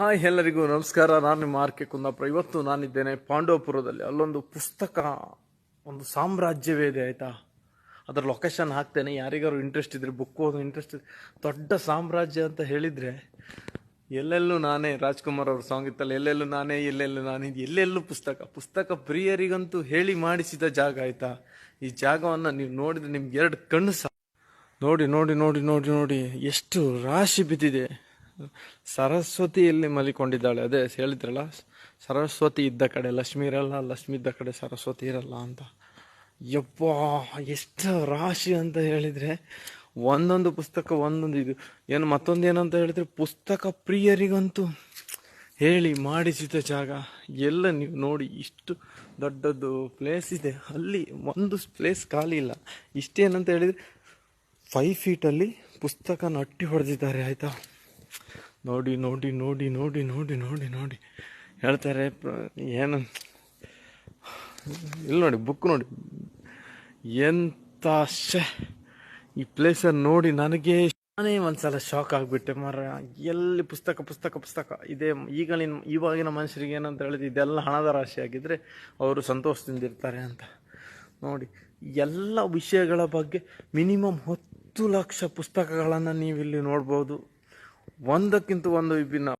Hi ಎಲ್ಲರಿಗೂ ನಮಸ್ಕಾರ. ನಾನು ನಿಮ್ಮ ಆರ್ ಕೆ ಕುಂದಾಪುರ. ಇವತ್ತು ನಾನಿದ್ದೇನೆ ಪಾಂಡವಪುರದಲ್ಲಿ. ಅಲ್ಲೊಂದು ಪುಸ್ತಕ, ಒಂದು ಸಾಮ್ರಾಜ್ಯವೇ ಇದೆ, ಆಯಿತಾ? ಅದರ ಲೊಕೇಶನ್ ಹಾಕ್ತೇನೆ. ಯಾರಿಗಾರು ಇಂಟ್ರೆಸ್ಟ್ ಇದ್ರೆ ಬುಕ್ ಓದೋ ಇಂಟ್ರೆಸ್ಟ್ ದೊಡ್ಡ ಸಾಮ್ರಾಜ್ಯ ಅಂತ ಹೇಳಿದರೆ, ಎಲ್ಲೆಲ್ಲೂ ನಾನೇ ರಾಜ್ಕುಮಾರ್ ಅವ್ರ ಸಾಂಗ್ ಇತ್ತಲ್ಲ, ಎಲ್ಲೆಲ್ಲೂ ನಾನೇ ಎಲ್ಲೆಲ್ಲೂ ನಾನೇ ಇದು ಎಲ್ಲೆಲ್ಲೂ ಪುಸ್ತಕ. ಪುಸ್ತಕ ಪ್ರಿಯರಿಗಂತೂ ಹೇಳಿ ಮಾಡಿಸಿದ ಜಾಗ, ಆಯಿತಾ? ಈ ಜಾಗವನ್ನು ನೀವು ನೋಡಿದ್ರೆ ನಿಮ್ಗೆ ಎರಡು ಕಣ್ಣು ಸಹ ನೋಡಿ ನೋಡಿ ನೋಡಿ ನೋಡಿ ನೋಡಿ, ಎಷ್ಟು ರಾಶಿ ಬಿದ್ದಿದೆ. ಸರಸ್ವತಿ ಎಲ್ಲಿ ಮಲಿಕೊಂಡಿದ್ದಾಳೆ. ಅದೇ ಹೇಳಿದ್ರಲ್ಲ, ಸರಸ್ವತಿ ಇದ್ದ ಕಡೆ ಲಕ್ಷ್ಮಿ ಇರಲ್ಲ, ಲಕ್ಷ್ಮಿ ಇದ್ದ ಕಡೆ ಸರಸ್ವತಿ ಇರಲ್ಲ ಅಂತ. ಯಪ್ಪಾ ಎಷ್ಟು ರಾಶಿ ಅಂತ ಹೇಳಿದರೆ, ಒಂದೊಂದು ಪುಸ್ತಕ, ಒಂದೊಂದು ಇದು. ಏನು, ಮತ್ತೊಂದು ಏನಂತ ಹೇಳಿದ್ರೆ, ಪುಸ್ತಕ ಪ್ರಿಯರಿಗಂತೂ ಹೇಳಿ ಮಾಡಿಸಿದ ಜಾಗ. ಎಲ್ಲ ನೀವು ನೋಡಿ, ಇಷ್ಟು ದೊಡ್ಡದು ಪ್ಲೇಸ್ ಇದೆ. ಅಲ್ಲಿ ಒಂದು ಪ್ಲೇಸ್ ಖಾಲಿ ಇಲ್ಲ. ಇಷ್ಟೇನಂತ ಹೇಳಿದರೆ ಫೈವ್ ಫೀಟಲ್ಲಿ ಪುಸ್ತಕನ ಅಟ್ಟಿ ಹೊಡೆದಿದ್ದಾರೆ, ಆಯಿತಾ? ನೋಡಿ ನೋಡಿ ನೋಡಿ ನೋಡಿ ನೋಡಿ ನೋಡಿ ನೋಡಿ. ಹೇಳ್ತಾರೆ ಏನು? ಇಲ್ಲಿ ನೋಡಿ ಬುಕ್ ನೋಡಿ. ಎಂಥ ಈ ಪ್ಲೇಸನ್ನು ನೋಡಿ ನನಗೆ ನಾನೇ ಒಂದ್ಸಲ ಶಾಕ್ ಆಗಿಬಿಟ್ಟೆ ಮರ ಎಲ್ಲಿ ಪುಸ್ತಕ ಪುಸ್ತಕ ಪುಸ್ತಕ. ಇದೇ ಈಗಲಿನ, ಇವಾಗಿನ ಮನುಷ್ಯರಿಗೆ ಏನಂತ ಹೇಳಿದ್ರೆ ಇದೆಲ್ಲ ಹಣದ ರಾಶಿ ಆಗಿದ್ರೆ ಅವರು ಸಂತೋಷದಿಂದ ಇರ್ತಾರೆ ಅಂತ. ನೋಡಿ, ಎಲ್ಲ ವಿಷಯಗಳ ಬಗ್ಗೆ ಮಿನಿಮಮ್ ಹತ್ತು ಲಕ್ಷ ಪುಸ್ತಕಗಳನ್ನು ನೀವಿಲ್ಲಿ ನೋಡ್ಬೋದು. ಒಂದಕ್ಕಿಂತ ಒಂದು ವಿಭಿನ್ನ